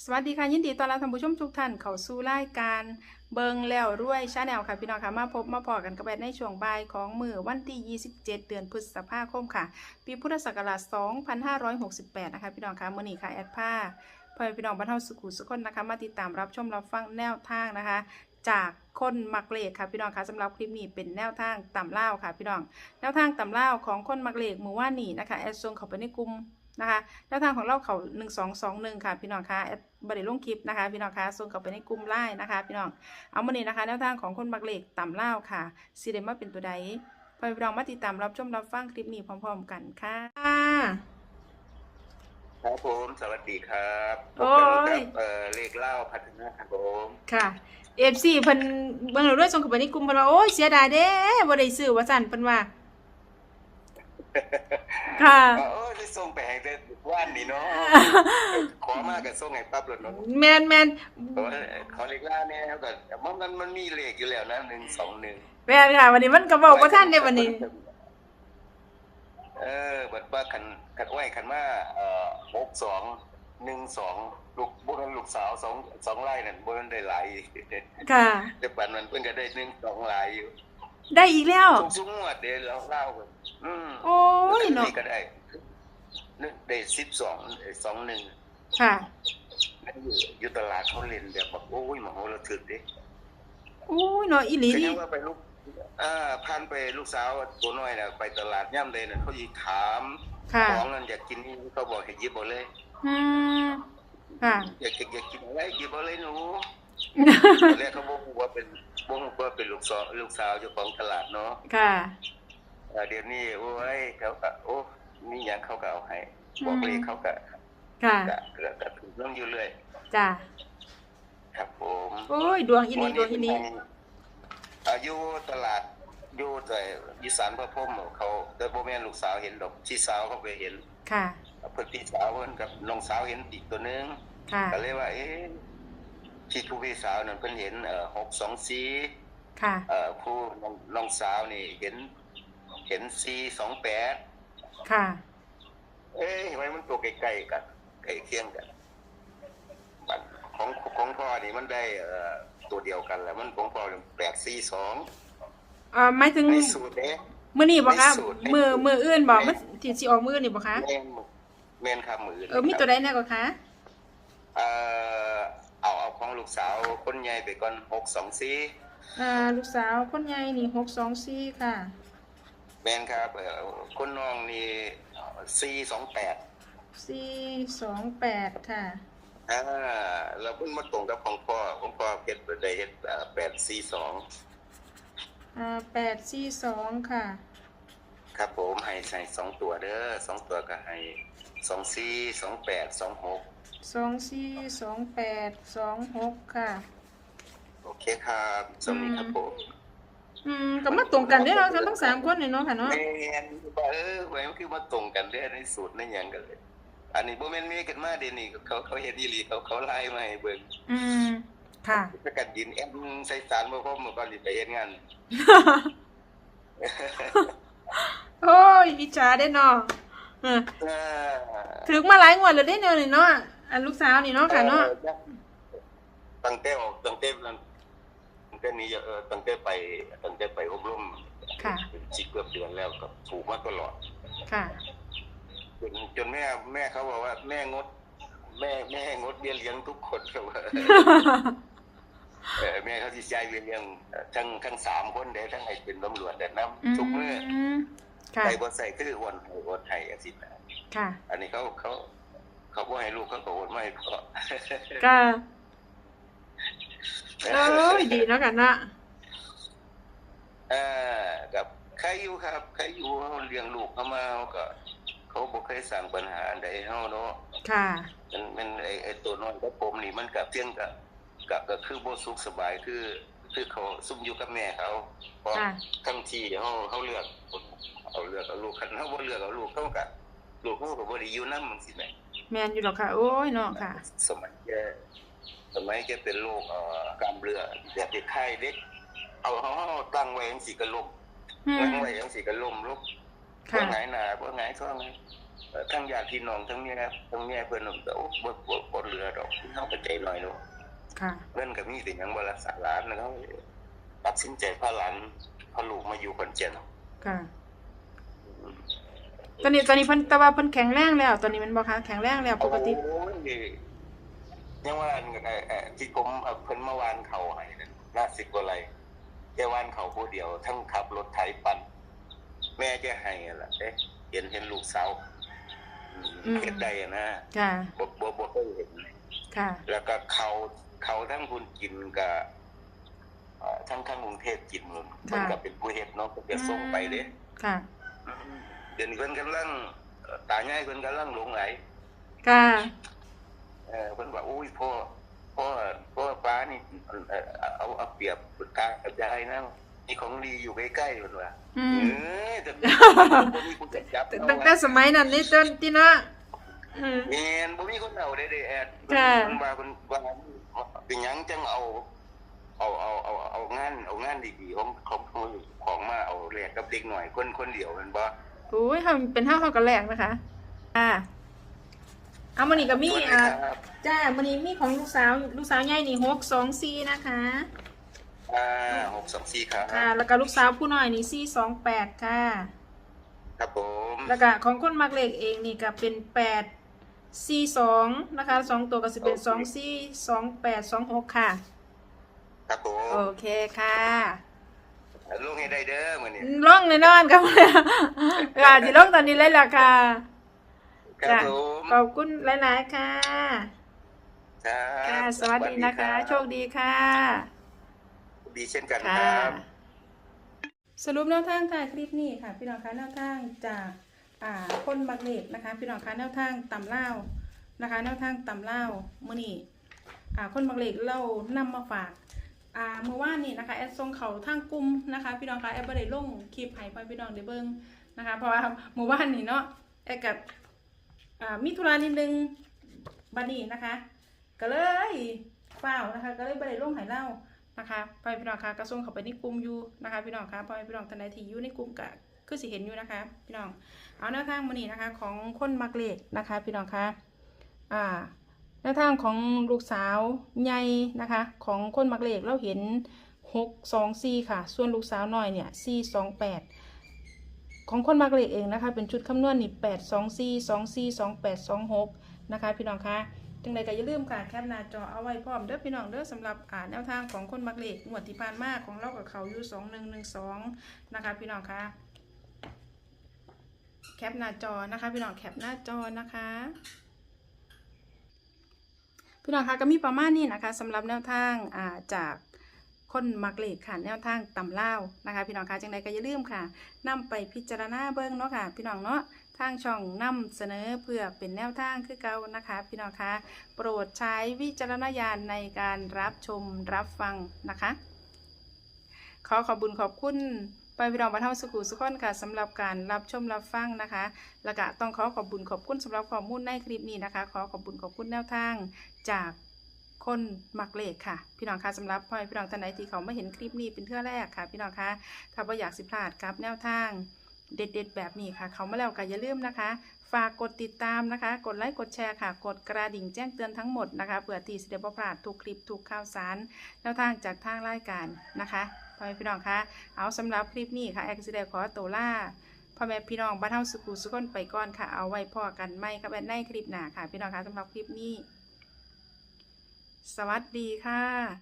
สวัสดีค่ะ ยินดีต้อนรับท่านผู้ชมทุกท่านเข้าสู่รายการเบิงแล้วรวยชาแนลค่ะ พี่น้องค่ะมาพบมาพอกันกับแบดในช่วงบ่ายของมือวันที่ 27 เดือนพฤษภาคมค่ะ ปีพุทธศักราช 2568 นะคะ พี่น้องค่ะมื้อนี้ค่ะแอดผ้าพ่อพี่น้องบรรเทาสุขุสุขคนนะคะ มาติดตามรับชมรับฟังแนวทางนะคะจากคนมักเลขค่ะพี่น้องค่ะสำหรับคลิปนี้เป็นแนวทางต่ำเล่าค่ะพี่น้องแนวทางต่ำเล่าของคนมักเลขมือว่านี่นะคะแอดส่งเข้าไปในกลุ่ม นะคะแนวทางของเราเขาหนึ่งสองสองหนึ่งค่ะพี่น้องคะแอดบริลงคลิปนะคะพี่น้องคะส่งเข้าไปในกลุ่มไลน์นะคะ พี่น้องเอามานี่นะคะแนวทางของคนมักเลขต่ำเล่าวค่ะซีเดมาเป็นตัวใดพอพี่น้องมาติดตามรับชมรับฟังคลิปนี้พร้อม ๆ กันค่ะครับผมสวัสดีครับโอ้ยพบกันกับเอ่อเลขเล่าพัฒนาครับผมค่ะเอฟซีเพิ่นเบิ่งเราด้วยส่งเข้าไปในกลุ่มเพิ่นว่าโอ้ยเสียดายเด้บ่ได้ซื้อว่าซั่นเพิ่นว่า ค่ะโอ้ยได้ส่งไปให้ได้ว่านนี่เนาะ ขอมากกับส่งให้ปั๊บเลยเนาะแม่นแม่นขอขอเลขเล่าเนี่ยครับแต่มันมันมันมีเลขอยู่แล้วนะหนึ่งสองหนึ่ง แม่นค่ะ วันนี้มันก็เว้าบ่ทันเด้วันนี้ เออบัดว่าคันคันไหวคันมาเอ่อหกสองหนึ่งสองลูกบุญลูกสาวสองสองไร่นั่นบุญได้หลายค่ะ แต่ปันมันเพิ่งจะได้หนึ่งสองหลายอยู่ได้อีกแล้ว ทุกสุงวดเดี๋ยวเราเล่ากัน อืมโอ้ยเนาะก็ได้นึกได้สิบสองสองหนึ่งค่ะนั่นอยู่อยู่ตลาดเขาเล่นแบบบอกโอ้ยหมอเราถึกดิโอ้ยเนาะอีหลีก็นี่ยังว่าไปลูกอ่าพันไปลูกสาวตัวน้อยน่ะไปตลาดย่ำเลยน่ะเขายิถามค่ะของนั่นอยากกินนี่เขาบอกให้หยิบเอาเลยอืมค่ะอยากกินอยากกินอะไรหยิบเอาเลยหนูตอนแรกเขาบอกว่าเป็นบอกว่าเป็นลูกสาวลูกสาวเจ้าของตลาดเนาะค่ะอ่า เดี๋ยวนี้โอ้ยเขาก็โอ้นี่ยังเขาก็เอาให้บอกเลยเขาก็ค่ะก็ก็ก็ถูกเรื่องอยู่เรื่อยจ้าครับผมโอ้ยดวงอีหลีดวงอีหลีอายุตลาดอยู่แต่อีสานพระพรหมเขาแต่บ่แม่นลูกสาวเห็นดอกพี่สาวเขาไปเห็น ค่ะเพิ่นพี่สาวเพิ่นกับน้องสาวเห็นอีกตัวหนึงค่ะก็เลยว่า เอ๊ะพี่ผู้พี่สาวนั่นเพิ่นเห็นเอ่อ624ค่ะ เอ่อผู้น้องน้องสาวนี่เห็นเห็น428ค่ะ เอ๊ะทำไมมันตัวใกล้ๆกันใกล้เคียงกันบัดของของพ่อนี่มันได้เอ่อตัวเดียวกันแล้วมันของพ่อ842เอ่อหมายถึงในสูตรเด้ มื้อนี้บ่คะในสูตรมือมืออื่นบ่มันสิสิออกมื้อนี่บ่คะแม่นแม่นครับมือเออมีตัวใดแน่กว่าคะเอ่อเอาเอาของลูกสาวคนใหญ่ไปก่อนหกสองสี่อ่าลูกสาวคนใหญ่นี่624ค่ะ แม่นครับเอ่อคนน้องนี่สี่สองแปด428ค่ะอ่าแล้วมันมาตรงกับของพ่อของพ่อเฮ็ดได้เฮ็ดแปดสี่สองอ่า842ค่ะ ครับผมให้ใส่สองตัวเด้อสองตัวก็ให้สองสี่สองแปดสองหก242826ค่ะ โอเคครับสวัสดีครับผม อืมก็มาตรงกันเด้อเนาะทั้งสามคนนี่เนาะค่ะเนาะแม่นเออไว้มันคือมาตรงกันเด้อในสูตรในหยังกันเลย อันนี้บ่แม่นมีกันมาเดยวนี่เขาเขาเฮ็ดอีหลีเขาเขาไล่มาให้เบิ่งอืมค่ะถ้ากันยืนแอมใส่สารบ่พอเมื่อก่อนสิไปเฮ็ดงาน โอ้ยอิจฉาได้เนาะเออเออถึงมาหลายงวดแล้วได้เนาะนี่เนาะอันลูกสาวนี่เนาะค่ะเนาะ ตั้งแต่ออกตั้งแต่นั้นตั้ง แต่นี้เออตั้งแต่ไปตั้งแต่ไปอบรมค่ะ เป็นสิบเกือบเดือนแล้วก็ถูกมาตลอด ค่ะ จนจนแม่แม่เขาบอกว่าแม่งด แม่แม่งดเบี้ยเลี้ยงทุกคนเขาว่าเออแม่เขาสิจ่ายเบี้ยเลี้ยงทั้งทั้งสามคนเด้ทั้งให้เป็นตำรวจแต่น้ำทุกมื้อมค่ะ ใส่บ่ใส่คือโอนให้โอนให้จังซี่นะค่ะ อันนี้เขาเขาเขาบ่ให้ลูกเขาก็โอนมาให้พ่อ ก็ โอ้ยดีเนาะกันเนาะเอ่ากับใครอยู่ครับใครอยู่เฮาเลี้ยงลูกเขามาเขาก็เขาบ่เคยสร้างปัญหาใดให้เฮาเนาะค่ะมันมันไอ้ไอ้ตัวน้อยกับผมนี่มันก็เพียงก็ก็ก็คือบ่สุขสบายคือคือเขาซุ่มอยู่กับแม่เขาเพราะค่ะทั้งที่เฮาเฮาเลือกเอาเลือกเอาลูกคันเฮาบ่เลือกเอาลูกเขาก็ลูกเขาก็บ่ได้อยู่นำจังซี่แหมแมนอยู่หรอกค่ะ โอ้ยเนาะค่ะ สมัยแก สมัยแกเป็นโรคเอ่อกล้ามเนื้อแบบเด็กไข้เด็ก เอาเฮาตั้งไว้จังซี่ก็ล้มอืมตั้งไว้จังซี่ก็ล้มลุกค่ะบ่หงายหน้าบ่หงายท้องเลยเอ่อทั้งญาติพี่น้องทั้งเนี้ยทั้งเนี้ยเพิ่นก็โอ้บ่บ่บ่เหลือดอกเฮาก็ใจน้อยเนาะค่ะเงินก็มีแต่หยังบ่รักษาหลานนะครับตัดสินใจพาหลานพาลูกมาอยู่ขอนแก่นค่ะตอนนี้ตอนนี้เพิ่นแต่ว่าเพิ่นแข็งแรงแล้ว ตอนนี้แมันบ่คะแข็งแรงแล้วปกติโอ้ ยยังว่าอันเอ่อเอ่อที่ผมเอาเพิ่นมาวานเขาให้นั่นน่าสิบกว่าไรแค่วานเขาผู้เดียว ทั้งขับรถไถปั่นแม่จะให้อะล่ะเอ๊ะเห็นเห็นลูกสาวอืมเฮ็ดได้อะนะค่ะ บ่บ่บ่เคยเห็น ค่ะ แล้วก็เขาเขาทั้งคุณกินกับเอ่อทั้งทั้งกรุงเทพกินเพิ่นก็เป็นผู้เฮ็ดเนาะเพิ่นก็ส่งไปเด้ ค่ะ เดี๋ยวนี้เพิ่นกำลังเอ่อตาใหญ่เพิ่นกำลังหลงไหลค่ะ เออเพิ่นว่าอุ้ยพ่อพ่อพ่อป้านี่เอ่อเอาเอาเปรียบตากับยายนะมีของดีอยู่ใกล้ๆเพิ่นว่าอืเอมอแต่บ่มีคนจับแต่เอาตั้งแต่ว่าสมัยนั้นนี่ต้นที่เนาะอืมแม่นบ่มีคนเอาได้เด้แอดค่ะเพิ่นว่าเพิ่นว่าเป็นหยังจังเอาเอาเอาเอาเอางานเอางานดีๆของของของของมาเอาแลกกับเด็กหน่อยคนคนเดียวแมันบ่โอ้ยเฮาเป็นเฮาเฮาก็แลกนะคะ อ่า เอามื้อนี้ก็มีส่วนอ่าครับจ้ามื้อนี้มีของลูกสาวลูกสาวใหญ่นี่624นะคะอ่า624ครับค่ะแล้วก็ลูกสาวผู้น้อยนี่428ค่ะ ครับผมแล้วก็ของคนมักเลขเองนี่ก็เป็นแปดสี่สองนะคะสองตัวก็จะเป็นสองสี่สองแปดสองหกค่ะ ครับผโอมเคค่ะลงให้ได้เด้อมื้อนี้ล่องเลยนอนครับค่ะจะล่องตอนนี้เลยล่ะค่ะ ครับผมขอบคุณหลาย ๆ ค่ะ ครับค่ะ สวัสดีนะคะโชคดีค่ะ ดีเช่นกันคค่ะ รับ สรุปแนวทางถ่ายคลิปนี้ค่ะ พี่น้องคะแนวทางจากอ่าคนมักเล็กนะคะ พี่น้องคะแนวทางต่ำเล่าวนะคะ แนวทางต่ำเล่าวมื่อนี้อ่าคนมักเล็กเล่านำมาฝากอ่าเมื่อวานนี้นะคะแอดส่งเขาทางกลุ่มนะคะ พี่น้องคะแอดบ่ได้ลงคลิปให้พ่อพี่น้องได้เบิ่งนะคะ เพราะว่าเมื่อวานนี้เนาะแอดกับอ่า มีธุระนิดนึงบัดนี้นะคะ ก็เลยเปล่านะคะ ก็เลยบ่ได้ลงให้เล่านะคะพ่อพี่น้องคะกระส่งเข้าไปในกลุ่มอยู่นะคะ พี่น้องคะพ่อพี่น้องท่านที่อยู่ในกลุ่มก็คือสิเห็นอยู่นะคะ พี่น้องเอาแนวทางมื้อนี้นะคะ ของคนมักเลขนะคะ พี่น้องคะอ่าแนวทางของลูกสาวใหญ่นะคะ ของคนมักเลขเราเห็นหกสองสี่ค่ะ ส่วนลูกสาวน้อยเนี่ยสี่สองแปด ของคนมักเลขเองนะคะ เป็นชุดคำนวณนี่แปดสองสี่สองสี่สองแปดสองหกนะคะ พี่น้องคะจังใดก็อย่าลืมค่ะแคปหน้าจอเอาไว้พร้อมเด้อพี่น้องเด้อสำหรับอ่าแนวทางของคนมักเลขงวดที่ผ่านมาของเรากับเขาอยู่สองหนึ่งหนึ่งสองนะคะพี่น้องคะแคปหน้าจอนะคะ พี่น้องแคปหน้าจอนะคะพี่น้องคะก็มีประมาณนี้นะคะสำหรับแนวทางอ่าจาก คนมักเลขค่ะ แนวทางตำเล่านะคะ พี่น้องคะจังใดก็อย่าลืมค่ะนำไปพิจารณาเบิ้งเนาะค่ะ พี่น้องเนาะทางช่องนำเสนอเพื่อเป็นแนวทางคือเก่านะคะ พี่น้องคะโปรดใช้วิจารณญาณในการรับชมรับฟังนะคะ ขอขอบคุญขอบคุณไปพี่น้องบรรเทาสุขุสุขคนค่ะสำหรับการรับชมรับฟังนะคะ แล้วก็ต้องขอขอบคุญขอบคุณสำหรับข้อมูลในคลิปนี้นะคะ ขอขอบคุญขอบคุณแนวทางจาก คนมักเลขค่ะ พี่น้องคะสำหรับพ่อพี่น้องท่านใดที่เขาไม่เห็นคลิปนี้เป็นเทื่อแรกค่ะ พี่น้องคะถ้าว่าอยากสิพลาดกับแนวทางเด็ดๆ แบบนี้ค่ะ เขามาแล้วก็อย่าลืมนะคะ ฝากกดติดตามนะคะ กดไลค์ กดแชร์ค่ะ กดกระดิ่งแจ้งเตือนทั้งหมดนะคะ เพื่อที่จะได้พลาดทุกคลิปทุกข่าวสารแนวทางจากทางรายการนะคะพ่อแม่พี่น้องคะเอาสำหรับคลิปนี้ค่ะแอคซิเดขอตัวล่าพ่อแม่พี่น้องบ้านเฮาสุขุสุขนไปก่อนค่ะ เอาไว้พอกันไม่กับแอนในคลิปหน้าค่ะ พี่น้องคะสำหรับคลิปนี้ สวัสดีค่ะ